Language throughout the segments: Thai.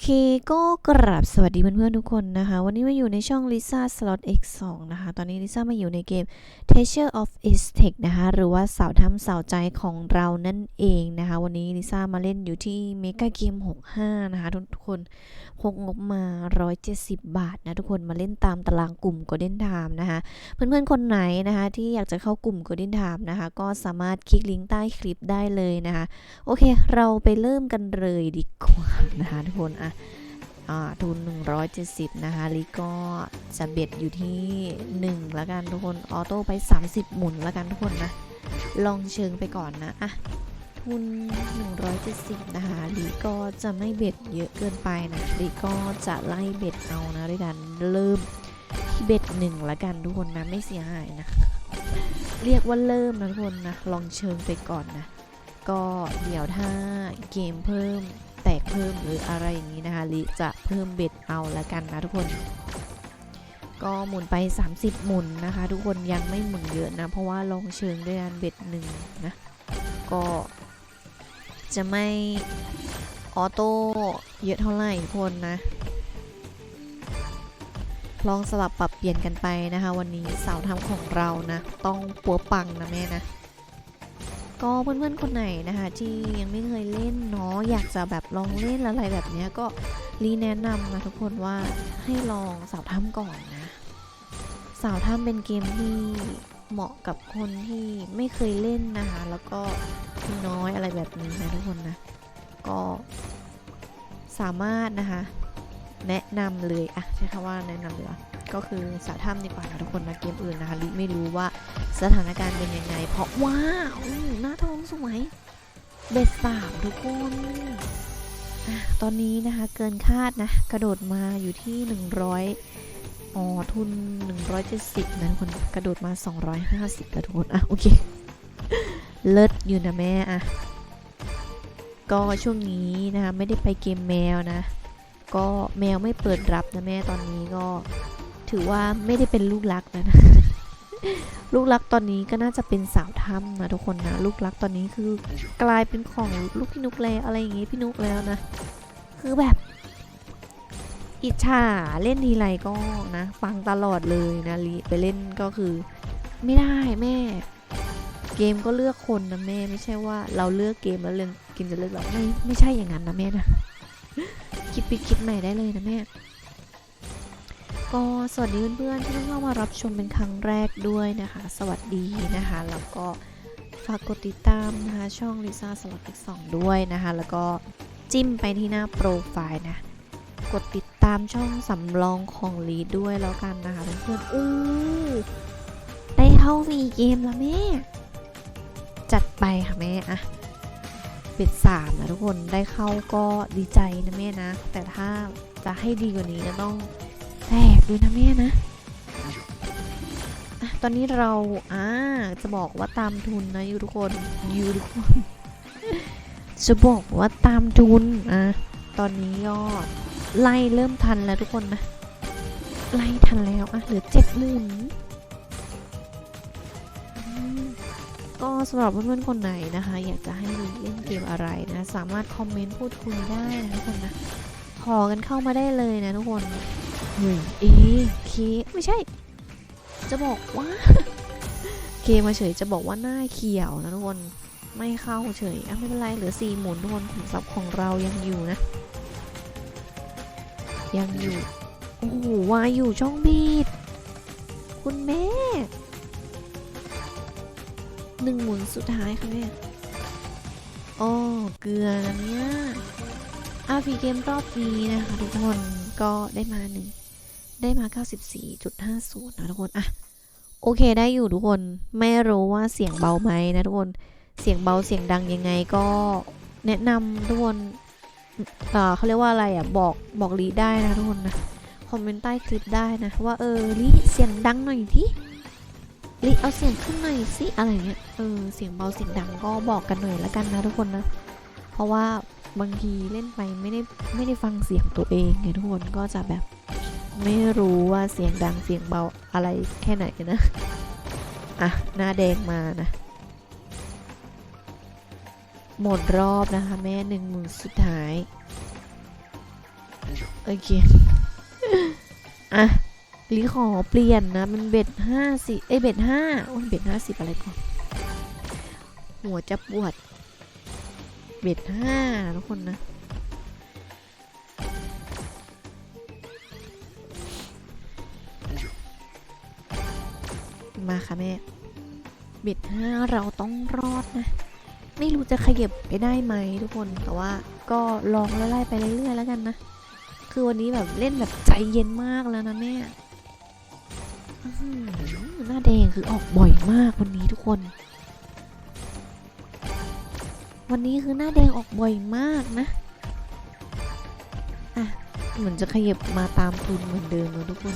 เคก็กราบสวัสดีเพื่อนๆทุกคนนะคะ วันนี้มาอยู่ในช่อง Lisa Slot X2 นะคะ ตอนนี้ Lisa มาอยู่ในเกม t e a s u r e of Aztec นะคะ หรือว่าสาวถ้ำสาวใจของเรานั่นเองนะคะ วันนี้ Lisa มาเล่นอยู่ที่ Mega Game 65 นะคะ ทุกคนพกงบมา 170 บาทนะทุกคนมาเล่นตามตารางกลุ่ม Golden Time นะคะ เพื่อนๆคนไหนนะคะ ที่อยากจะเข้ากลุ่ม Golden Time นะคะ ก็สามารถคลิกลิงก์ใต้คลิปได้เลยนะคะ โอเค เราไปเริ่มกันเลยดีกว่านะคะทุกคนอะทุน 170 นะคะลิก็จะเบ็ดอยู่ที่ 1 แล้วกันทุกคน ออโต้ไป 30 หมุนแล้วกันทุกคนนะ ลองเชิงไปก่อนนะอะทุน 170 นะคะลิก็จะไม่เบ็ดเยอะเกินไปนะลิก็จะไล่เบ็ดเอานะด้วยกันเริ่มที่เบ็ดหนึ่งแล้วกันทุกคนนะไม่เสียหายนะ เรียกว่าเริ่มนะทุกคนนะลองเชิงไปก่อนนะ ก็เดี๋ยวถ้าเกมเพิ่ม ตกเพิ่มหรืออะไรอย่างนี้นะคะลิจะเพิ่มเบ็ดเอาละกันนะทุกคน ก็หมุนไป 30 หมุนนะคะ ทุกคนยังไม่หมุนเยอะนะ เพราะว่าลองเชิงด้วยกันเบ็ดหนึ่งนะ ก็จะไม่ออโต้เยอะเท่าไหร่ทุกคนนะ ลองสลับปรับเปลี่ยนกันไปนะคะ วันนี้สาวทำของเรานะ ต้องปัวปังนะแม่นะ ก็เพื่อนๆคนไหนนะคะที่ยังไม่เคยเล่นเนาะอยากจะแบบลองเล่นอะไรแบบนี้ก็รีแนะนำนะทุกคนว่าให้ลองสาวถ้ำก่อนนะ สาวถ้ำเป็นเกมที่เหมาะกับคนที่ไม่เคยเล่นนะคะแล้วก็น้อยอะไรแบบนี้นะทุกคนนะก็สามารถนะคะแนะนำเลยอะใช้คำว่าแนะนำเลยอะ ก็คือสาวถ้ำดีกว่านะทุกคนนะเกมอื่นนะคะลิไม่รู้ว่าสถานการณ์เป็นยังไง เพราะว้าวหน้าท้องสวยเบ็ดสามทุกคนอะตอนนี้นะคะเกินคาดนะ กระโดดมาอยู่ที่ 100อ๋อทุน 170นะทุกคนกระโดดมา 250กระโดดอะโอเค เลิศอยู่นะแม่อะก็ช่วงนี้นะคะไม่ได้ไปเกมแมวนะ ก็แมวไม่เปิดรับนะแม่ตอนนี้ก็ ถือว่าไม่ได้เป็นลูกรักแล้วนะลูกรักตอนนี้ก็น่าจะเป็นสาวถ้ำนะทุกคนนะ ลูกรักตอนนี้คือกลายเป็นของลูกพี่นุกแล้วอะไรอย่างงี้พี่นุกแล้วนะ คือแบบ อิจฉาเล่นทีไรก็นะ ฟังตลอดเลยนะลีไปเล่นก็คือ ไม่ได้แม่ เกมก็เลือกคนนะแม่ไม่ใช่ว่าเราเลือกเกมแล้วเล่นเกมจะเลือกเราไม่ไม่ใช่อย่างนั้นนะแม่นะคิดไปคิดใหม่ได้เลยนะแม่ ก็สวัสดีเพื่อนๆที่เพิ่งเข้ามารับชมเป็นครั้งแรกด้วยนะคะ สวัสดีนะคะ แล้วก็ฝากกดติดตามนะคะช่อง Lisa s l o t X2 ด้วยนะคะ แล้วก็จิ้มไปที่หน้าโปรไฟล์นะ กดติดตามช่องสำรองของลีดด้วยแล้วกันนะคะเพื่อนๆอู้ได้เข้าฟรีเกมแล้วแม่จัดไปค่ะแม่อะเป็ดสามนะทุกคนได้เข้าก็ดีใจนะแม่นะ แต่ถ้าจะให้ดีกว่านี้ก็ต้อง แตกด้วยนะแม่นะตอนนี้เราอ่าจะบอกว่าตามทุนนะยูทุกคนยูทุกคน จะบอกว่าตามทุนอะตอนนี้ก็ไล่เริ่มทันแล้วทุกคนนะ ไล่ทันแล้วอะเหลือเจ็ดหมุนก็สำหรับเพื่อนๆคนไหนนะคะ อยากจะให้เล่นเกมอะไรนะ สามารถคอมเมนต์พูดคุยได้นะทุกคนนะขอกันเข้ามาได้เลยนะทุกคน เฮ้ยเอเคไม่ใช่ จะบอกว่า เคมาเฉยจะบอกว่าหน้าเขียวนะทุกคน ไม่เข้าเฉยอะไม่เป็นไรเหลือสี่หมุนทุกคนขุมทรัพย์ของเรายังอยู่นะ ยังอยู่ โอ้โหวายอยู่ช่องบีดคุณแม่หนึ่งหมุนสุดท้ายค่ะแม่อ๋อเกลือนะเนี่ยอาฟีเกมรอบนี้นะคะทุกคนก็ได้มาหนึ่ง ได้มา 94.50 นะทุกคน อะ โอเคได้อยู่ทุกคน ไม่รู้ว่าเสียงเบาไหมนะทุกคน เสียงเบาเสียงดังยังไงก็แนะนำทุกคนเอ่อเขาเรียกว่าอะไรอะ บอกบอกลีได้นะทุกคนนะ คอมเมนต์ใต้คลิปได้นะ ว่าเออลีเสียงดังหน่อยที่ลีเอาเสียงขึ้นหน่อยสิอะไรเงี้ย เออ เสียงเบาเสียงดังก็บอกกันหน่อยละกันนะทุกคนนะ เพราะว่าบางทีเล่นไปไม่ได้ไม่ได้ฟังเสียงตัวเองไงทุกคนก็จะแบบ ไม่รู้ว่าเสียงดังเสียงเบาอะไรแค่ไหนนะ อะ หน้าแดงมานะ หมดรอบนะคะ แม่หนึ่งมื่นสุดท้าย โอเค อะลีขอเปลี่ยนนะเป็นเบ็ดห้าสิเอ้ยเบ็ดห้าโอ้ยเบ็ดห้าสิบอะไรก่อน หัวจะปวด เบ็ดห้าทุกคนนะ มาค่ะแม่ เบ็ดห้าเราต้องรอดนะ ไม่รู้จะขยับไปได้ไหมทุกคน แต่ว่าก็ลองไล่ไปเรื่อยๆแล้วกันนะ คือวันนี้แบบเล่นแบบใจเย็นมากแล้วนะแม่อื้อหือหน้าแดงคือออกบ่อยมากวันนี้ทุกคน วันนี้คือหน้าแดงออกบ่อยมากนะ อะ เหมือนจะขยับมาตามทุนเหมือนเดิมเลยทุกคน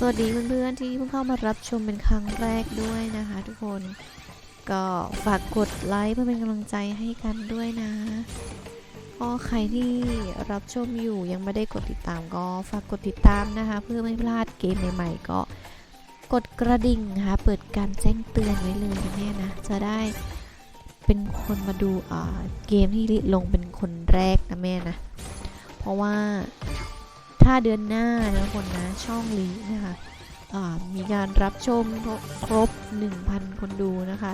สวัสดีเพื่อนๆที่เพิ่งเข้ามารับชมเป็นครั้งแรกด้วยนะคะทุกคน ก็ฝากกดไลค์เพื่อเป็นกำลังใจให้กันด้วยนะก็ใครที่รับชมอยู่ยังไม่ได้กดติดตามก็ฝากกดติดตามนะคะ เพื่อไม่พลาดเกมใหม่ๆ ก็กดกระดิ่งนะคะเปิดการแจ้งเตือนไว้เลยนะเนี่ยนะจะได้เป็นคนมาดูอ่าเกมที่ลิลงเป็นคนแรกนะแม่นะ เพราะว่า ถ้าเดือนหน้านะทุกคนนะช่องลีนะคะมีการรับชมครบ 1,000 คนดูนะคะ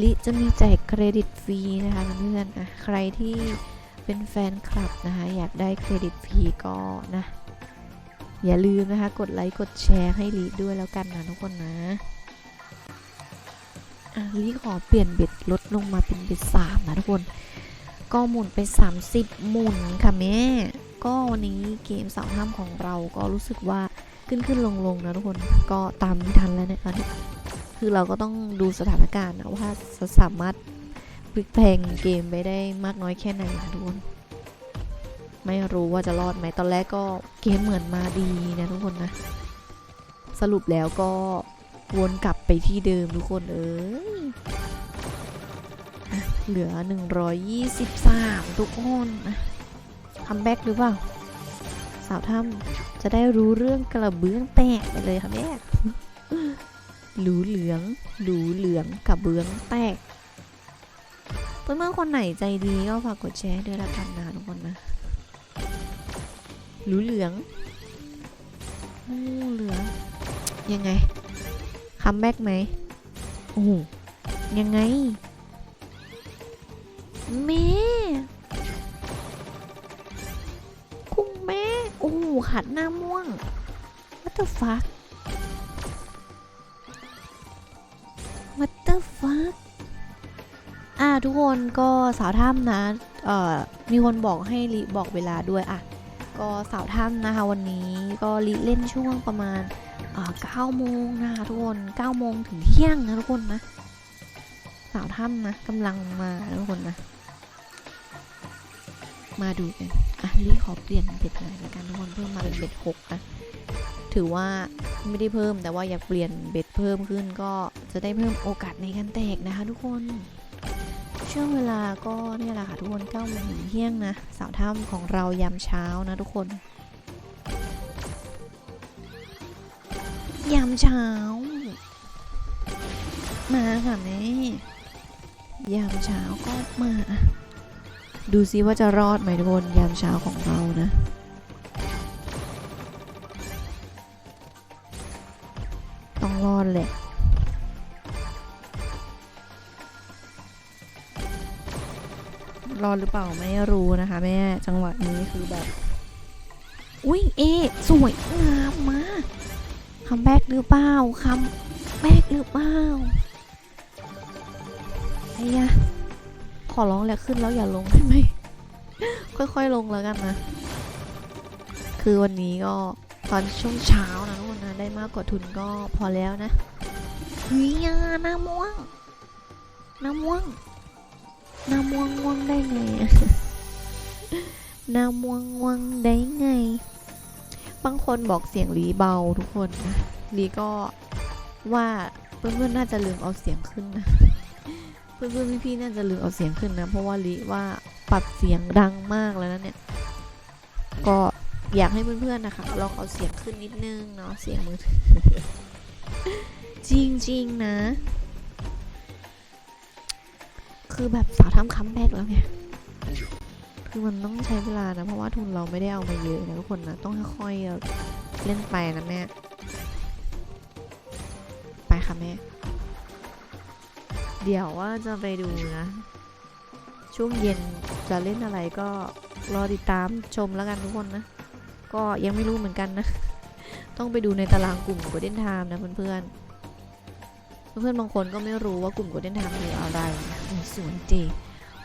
ลิจะมีแจกเครดิตฟรีนะคะเพื่อนๆใครที่เป็นแฟนคลับนะคะอยากได้เครดิตฟรีก็นะอย่าลืมนะคะกดไลค์กดแชร์ให้ลิด้วยแล้วกันนะทุกคนนะอะลิขอเปลี่ยนเบ็ดลดลงมาเป็นเบ็ดสามนะทุกคน ก็หมุนไป 30 หมุนค่ะแม่ ก็วันนี้เกมสาห้ามของเราก็รู้สึกว่าขึ้นขึ้นลงลงนะทุกคนก็ตามไม่ทันแล้วเนี่ยคือเราก็ต้องดูสถานการณ์นะว่าสามารถพลิกแพงเกมไปได้มากน้อยแค่ไหนนะทุกคนไม่รู้ว่าจะรอดไหมตอนแรกก็เกมเหมือนมาดีนะทุกคนนะ สรุปแล้วก็วนกลับไปที่เดิมทุกคนเอ้ยอะเหลือ 123 ทุกคนนะ คัมแบ็กหรือเปล่า สาวถ้ำจะได้รู้เรื่องกระเบื้องแตกไปเลยค่ะแม่หลูเหลืองหลูเหลืองกับเบื้องแตกเพื่อนๆคนไหนใจดีก็ฝากกดแชร์ด้วยละกันนะทุกคนนะหลูเหลืองโอ้เหลือง ยังไงคัมแบ็กไหมโอ้ยังไงแม่ โอ้ขัดหน้าม่วง what the fuck what the fuck อ่าทุกคนก็สาวถ้ำนะ เอ่อ มีคนบอกให้ลิบอกเวลาด้วยอะ ก็สาวถ้ำนะคะวันนี้ก็ลิเล่นช่วงประมาณเอ่า9โมงนะคะทุกคน9โมงถึงเที่ยงนะทุกคนนะ สาวถ้ำนะกำลังมาทุกคนนะ มาดูกัน อ่ขอเปลี่ยนเบ็ดหน่อยละกันทุกคนเพิ่มมาเป็นเบ็ดหกนะถือว่าไม่ได้เพิ่มแต่ว่าอยากเปลี่ยนเบ็ดเพิ่มขึ้นก็จะได้เพิ่มโอกาสในการแตกนะคะ ทุกคน ช่วงเวลาก็เนี่ยแหละค่ะทุกคน9โมงถึงเที่ยงนะสาวถ้ำของเรายามเช้านะทุกคนยามเช้า มาค่ะแม่ยามเช้าก็มา ดูซิว่าจะรอดไหมทุกคนยามเช้าของเรานะต้องรอดแหละรอดหรือเปล่าไม่รู้นะคะแม่จังหวะนี้คือแบบ อุ้ยเอ สวยงามมากคัมแบ็กหรือเปล่าคัมแบ็กหรือเปล่าไอ้ยะ ขอร้องแหละขึ้นแล้วอย่าลงได้ไหม ค่อยๆลงแล้วกันนะ คือวันนี้ก็ตอนช่วงเช้านะทุกคนนะได้มากกว่าทุนก็พอแล้วนะเฮ้ยาน้าม่วง น้าม่วง น้าม่วงม่วงได้ไงน้าม่วงม่วงได้ไง บางคนบอกเสียงลีเบาทุกคนนะลีก็ว่าเพื่อนๆน่าจะลืมเอาเสียงขึ้นนะ เพื่อนๆพี่ๆน่าจะลืมเอาเสียงขึ้นนะ เพราะว่าลีว่าปรับเสียงดังมากแล้วนะเนี่ย ก็อยากให้เพื่อนๆนะคะลองเอาเสียงขึ้นนิดนึงเนาะเสียงมือถือจริงๆนะ คือแบบสาวทำคัมแบ็กแล้วไงคือมันต้องใช้เวลานะ เพราะว่าทุนเราไม่ได้เอามาเยอะนะทุกคนนะ ต้องค่อยๆเล่นไปนะแม่ ไปค่ะแม่ เดี๋ยวว่าจะไปดูนะ ช่วงเย็นจะเล่นอะไรก็รอติดตามชมแล้วกันทุกคนนะ ก็ยังไม่รู้เหมือนกันนะ ต้องไปดูในตารางกลุ่ม Golden Time นะเพื่อนๆ เพื่อนๆบางคนก็ไม่รู้ว่ากลุ่ม Golden Time คืออะไรสวยจริง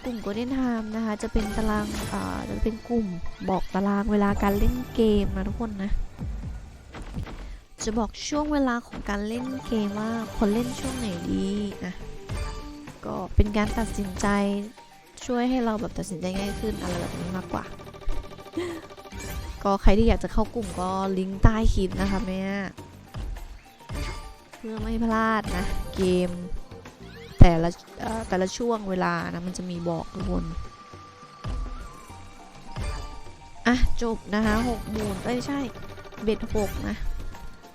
กลุ่ม Golden Time นะคะ จะเป็นตารางอ่าจะเป็นกลุ่มบอกตารางเวลาการเล่นเกมนะทุกคนนะจะบอกช่วงเวลาของการเล่นเกมว่าคนเล่นช่วงไหนดีนะ ก็เป็นการตัดสินใจช่วยให้เราแบบตัดสินใจง่ายขึ้นอะไรแบบนี้มากกว่า ก็ใครที่อยากจะเข้ากลุ่มก็ลิงก์ใต้คลิปนะคะแม่เพื่อไม่พลาดนะ เกม แต่ละแต่ละช่วงเวลานะมันจะมีบอกทุกคนอะจบนะคะหกหมูลเอ้ยไม่ใช่เบ็ดหกนะ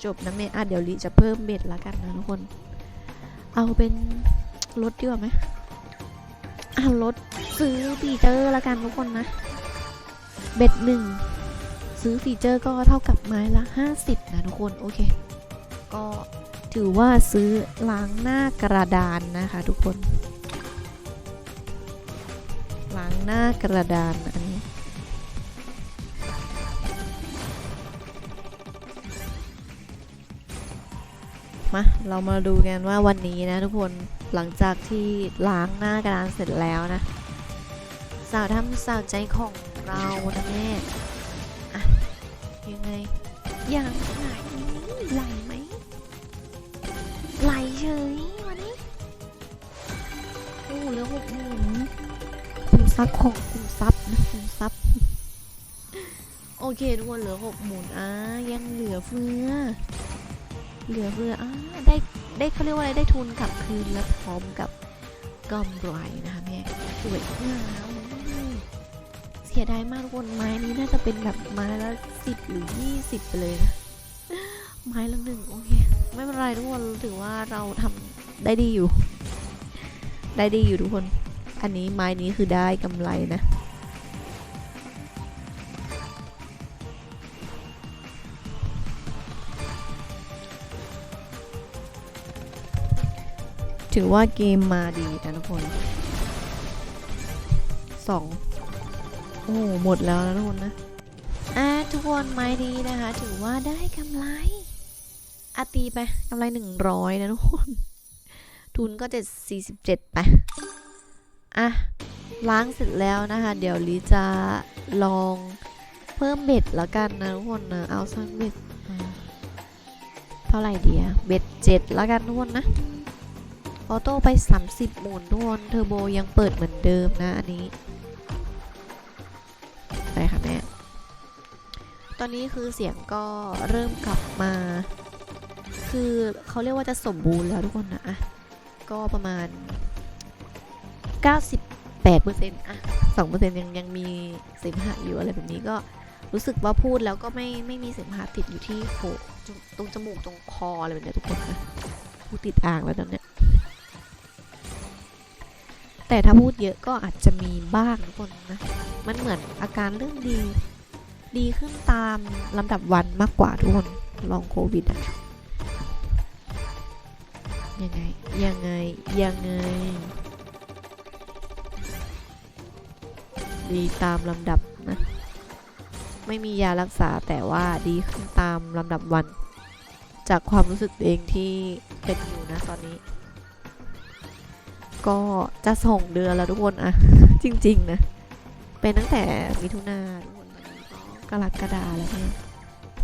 จบนะเมอะเดี๋ยวลิจะเพิ่มเบ็ดละกันนะทุกคน เอาเป็น รถดีกว่าไหมอะรถซื้อฟีเจอร์ละกันทุกคนนะ เบ็ดหนึ่งซื้อฟีเจอร์ก็เท่ากับไม้ละ 50 นะทุกคน โอเค ก็ถือว่าซื้อล้างหน้ากระดานนะคะทุกคน ล้างหน้ากระดานอัน มาเรามาดูกันว่าวันนี้นะทุกคนหลังจากที่ล้างหน้ากระดานเสร็จแล้วนะ สาวทำสาวใจของเรานะแม่ยังไงยังไหลไหลไหมไหลเฉยวันนี้โอ้เหลือหกหมื่นคุมทรัพย์ของคุมทรัพย์นะคุมทรัพย์โอเคทุกคนเหลือหกหมื่นอะยังเหลือเฟือ เหลือเฟืออะได้ได้เขาเรียกว่าอะไรได้ทุนกลับคืนและพร้อมกับกำไรนะคะแม่สวยงามเสียดายมากทุกคนไม้นี้น่าจะเป็นแบบไม้ละสิบหรือยี่สิบไปเลยนะไม้ละหนึ่งโอเคไม่เป็นไรทุกคนถือว่าเราทำได้ดีอยู่ ได้ดีอยู่ทุกคน อันนี้ไม้นี้คือได้กำไรนะ ถือว่าเกมมาดีนะทุกคนสองโอ้หมดแล้วนะทุกคนนะอะทุกคนไม้ดีนะคะ ถือว่าได้กำไรอาตีไปกำไรหนึ่งร้อยนะทุกคนทุนก็จะสี่สิบเจ็ดไปอะล้างเสร็จแล้วนะคะ เดี๋ยวลิจะลองเพิ่มเบ็ดแล้วกันนะทุกคนนะ เอาสักเบ็ดเท่าไหร่ดีอะเบ็ดเจ็ดแล้วกันทุกคนนะ ออโต้ไป 30 หมุนทุกคนเทอร์โบยังเปิดเหมือนเดิมนะอันนี้ ไปค่ะแม่ ตอนนี้คือเสียงก็เริ่มกลับมา คือเขาเรียกว่าจะสมบูรณ์แล้วทุกคนนะอะก็ประมาณ 98%อะ2%ยังยังมีเสมหะอยู่อะไรแบบนี้ก็รู้สึกว่าพูดแล้วก็ไม่ไม่มีเสมหะติดอยู่ที่โขตรงจมูกตรงคออะไรแบบนี้ทุกคนนะพูดติดอ่างแล้วตอนเนี้ย แต่ถ้าพูดเยอะก็อาจจะมีบ้างทุกคนนะ มันเหมือนอาการเริ่มดี ดีขึ้นตามลำดับวันมากกว่าทุกคนลองโควิดอะยังไง ยังไง ยังไง ดีตามลำดับนะ ไม่มียารักษาแต่ว่าดีขึ้นตามลำดับวัน จากความรู้สึกเองที่เป็นอยู่นะตอนนี้ ก็จะส่งเดือนแล้วทุกคนอะจริง ๆ นะ เป็นตั้งแต่มิถุนาทุกคนวันนี้ก็กรกฎาแล้วเนี่ย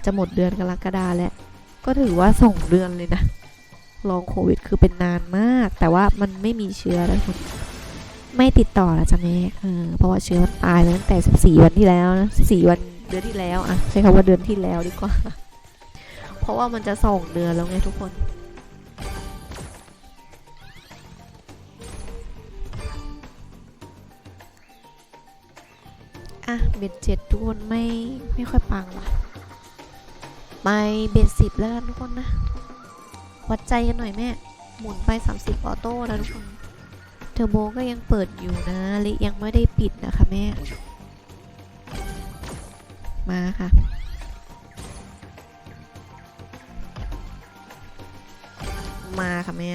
จะหมดเดือนกรกฎาแล้ว ก็ถือว่าส่งเดือนเลยนะลองโควิดคือเป็นนานมาก แต่ว่ามันไม่มีเชื้อแล้วคุณไม่ติดต่อแล้วจ้ะแม่เออเพราะว่าเชื้อมันตายไปตั้งแต่ 14 วันที่แล้วนะ14วันเดือนที่แล้วอะใช้คำว่าเดือนที่แล้วดีกว่า เพราะว่ามันจะส่งเดือนแล้วไงทุกคน อะเบ็ดเจ็ดทุกคนไม่ไม่ค่อยปังว่ะไปเบ็ดสิบแล้วกันทุกคนนะ วัดใจกันหน่อยแม่ หมุนไป 30 ออโต้แล้วทุกคน เทอร์โบก็ยังเปิดอยู่นะลิยังไม่ได้ปิดนะคะแม่ มาค่ะมาค่ะแม่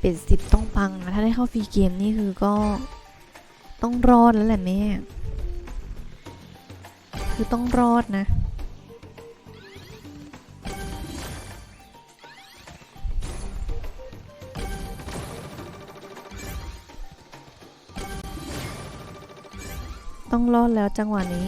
เป็นสิบต้องปังนะ ถ้าได้เข้าฟรีเกมนี่คือก็ต้องรอดแล้วแหละแม่ คือต้องรอดนะ ต้องรอดแล้วจังหวะนี้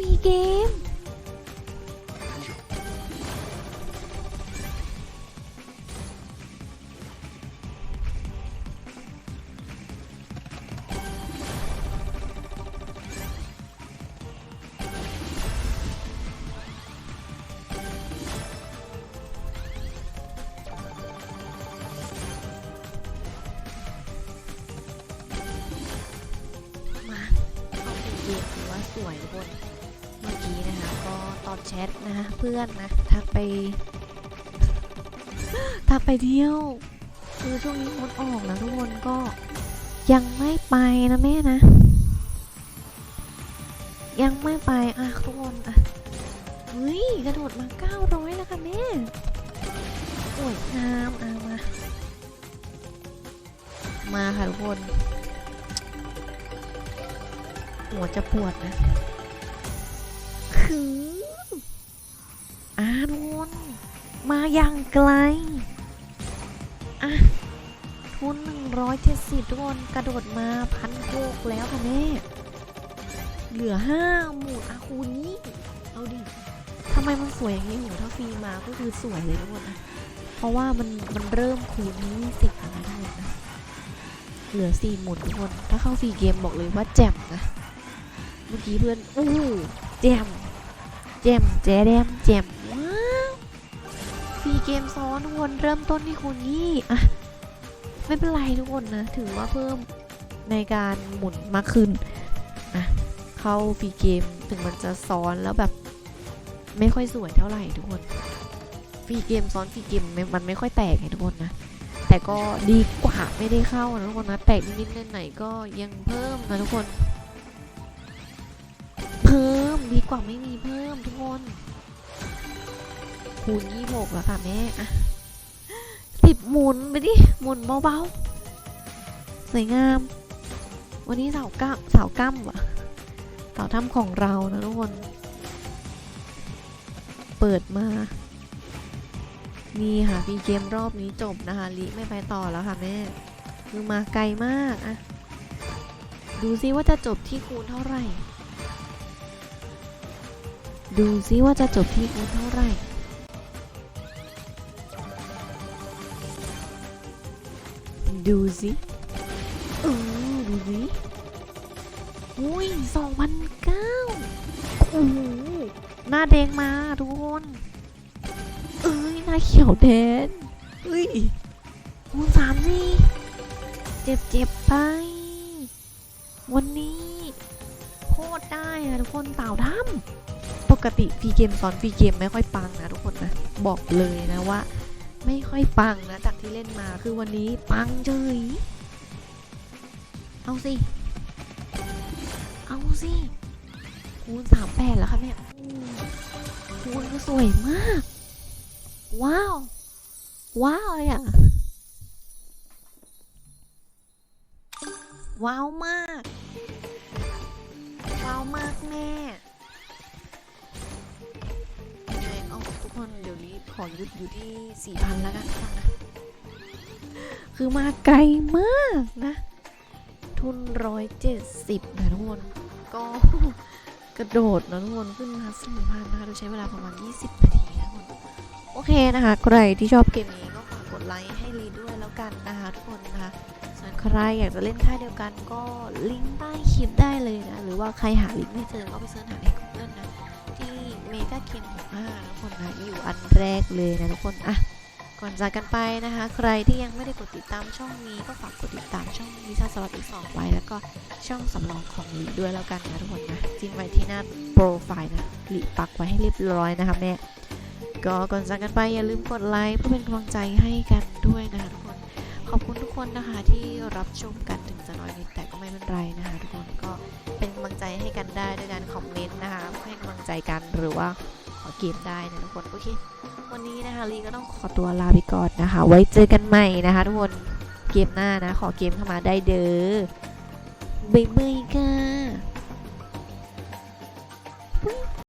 เแชทนะเพื่อนนะทักไปทักไปเที่ยว คือช่วงนี้มดออกนะทุกคนก็ยังไม่ไปนะแม่นะ ยังไม่ไปอะทุกคนอะเฮ้ยกระโดดมา900แล้วค่ะแม่สวยงามอะมา มาค่ะทุกคนหัวจะปวดนะคือ ทุกคนมาอย่างไกล อะ ทุน 170 ทุกคน กระโดดมาพันโกกแล้วค่ะแม่ เหลือห้าหมุนอาคูนี้เอาดิทำไมมันสวยอย่างนี้โหถ้าฟรีมาก็คือสวยเลยทุกคนนะเพราะว่ามันมันเริ่มคูณนี้สิบแล้วนะทุกคนนะ เหลือสี่หมุนทุกคน ถ้าเข้าฟรีเกมบอกเลยว่าแจ่มนะ เมื่อกี้เพื่อนอู้แจมแจมแจแดมแจม เกมซ้อนทุกคนเริ่มต้นที่คูณยี่อะไม่เป็นไรทุกคนนะ ถือว่าเพิ่มในการหมุนมากขึ้นอะเข้าฟรีเกมถึงมันจะซ้อนแล้วแบบไม่ค่อยสวยเท่าไหร่ทุกคนฟรีเกมซ้อนฟรีเกมมันไม่ค่อยแตกไงทุกคนนะแต่ก็ดีกว่าไม่ได้เข้านะทุกคนนะแตกนิดๆหน่อยก็ยังเพิ่มนะทุกคน เพิ่มดีกว่าไม่มีเพิ่มทุกคน คูณยี่หกแล้วค่ะแม่อะสิบหมุนไปดิ หมุนเบาๆ สวยงาม วันนี้เสาก้าเสาก้ำวะเสาถ้ำของเรานะทุกคน เปิดมา นี่ค่ะฟีเกมรอบนี้จบนะคะลิไม่ไปต่อแล้วค่ะแม่คือมาไกลมากอะดูซิว่าจะจบที่คูณเท่าไหร่ ดูซิว่าจะจบที่คูณเท่าไหร่ ดูสิเออดูสิอุ้ยสองพันเก้าโอ้โหหน้าแดงมาทุกคนเอ้ยหน้าเขียวแดงเอ้ยคูณสามสิเจ็บเจ็บๆไป วันนี้โคตรได้อะทุกคนเต่าถ้ำปกติฟรีเกมซ้อนฟรีเกมไม่ค่อยปังนะทุกคนนะ บอกเลยนะว่า ไม่ค่อยปังนะจากที่เล่นมาคือวันนี้ปังเฉยเอาสิ เอาสิคูณสามแปดแล้วค่ะเนี่ยคูณก็สวยมาก ว้าว ว้าวเลยอะว้าวมาก ว้าวมากแม่ อหยุดอยู่ที่สี่พันแล้วกันทุกคนนะคือมาไกลมากนะ ทุนร้อยเจ็ดสิบนะทุกคน ก็กระโดดนะทุกคนขึ้นมาสี่พันนะคะโดยใช้เวลาประมาณ 20 นาทีนะทุกคนโอเคนะคะ ใครที่ชอบเกมนี้ก็ฝากกดไลค์ให้ลีด้วยแล้วกันนะคะทุกคนนะคะส่วนใครอยากจะเล่นค่ายเดียวกันก็ลิงก์ใต้คลิปได้เลยนะ หรือว่าใครหาลิงก์ไม่เจอก็ไปเสิร์ชหาใน เมกาเคน65นะทุกคนนะอยู่อันแรกเลยนะทุกคนอะก่อนจากกันไปนะคะ ใครที่ยังไม่ได้กดติดตามช่องนี้ก็ฝากกดติดตามช่องวิชาสวัสดีกสองไว้ แล้วก็ช่องสำรองของหลีด้วยแล้วกันนะทุกคนนะจิ้มไว้ที่หน้าโปรไฟล์นะหลีปักไว้ให้เรียบร้อยนะคะแม่ก็ก่อนจากกันไปอย่าลืมกดไลค์เพื่อเป็นกำลังใจให้กันด้วยนะคะ คนนะคะที่รับชมกันถึงจะน้อยนิดแต่ก็ไม่เป็นไรนะคะ ทุกคนก็เป็นกำลังใจให้กันได้ด้วยการคอมเมนต์นะคะให้กำลังใจกันหรือว่าขอเกมได้นะทุกคนโอเควันนี้นะคะลีก็ต้องขอตัวลาไปก่อนนะคะ ไว้เจอกันใหม่นะคะทุกคนเกมหน้านะขอเกมเข้ามาได้เด้อบ๊ายบายค่ะ